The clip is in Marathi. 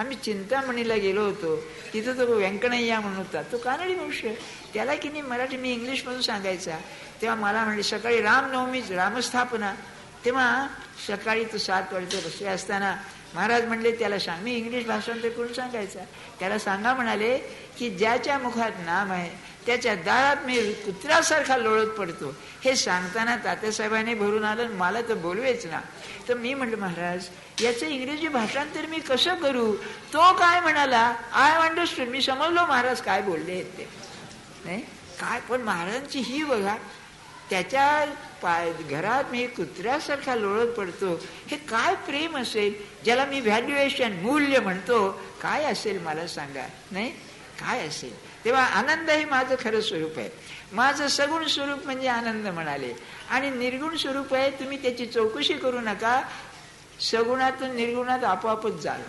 आम्ही चिंतामणीला गेलो होतो. तिथं तो व्यंकणय्या म्हणून होता. तो कानडी मनुष्य. त्याला की नाही मराठी मी इंग्लिशमधून सांगायचा. तेव्हा मला म्हणजे सकाळी रामनवमी रामस्थापना. तेव्हा सकाळी तो सात वाजता बसले असताना महाराज म्हणले त्याला सांग मी इंग्लिश भाषांतर करून सांगायचा. त्याला सांगा म्हणाले की ज्याच्या मुखात नाम आहे त्याच्या दारात मी कुत्र्यासारखा लोळत पडतो. हे सांगताना तात्यासाहेबांनी भरून आलं मला तर बोलवेच ना. तर मी म्हटलं महाराज याचं इंग्रजी भाषांतर मी कसं करू? तो काय म्हणाला? आय अंडरस्टूड मी समजलो महाराज काय बोलले आहेत ते? नाही? काय? पण महाराजांची ही बघा त्याच्या पाय घरात मी कुत्र्यासारखा लोळत पडतो. हे काय प्रेम असेल? ज्याला मी व्हॅल्युएशन मूल्य म्हणतो काय असेल मला सांगा? नाही? काय असेल? तेव्हा आनंद हे माझं खरं स्वरूप आहे. माझं सगुण स्वरूप म्हणजे आनंद म्हणाले. आणि निर्गुण स्वरूप आहे तुम्ही त्याची चौकशी करू नका. सगुणातून निर्गुणात आपोआपच जाल.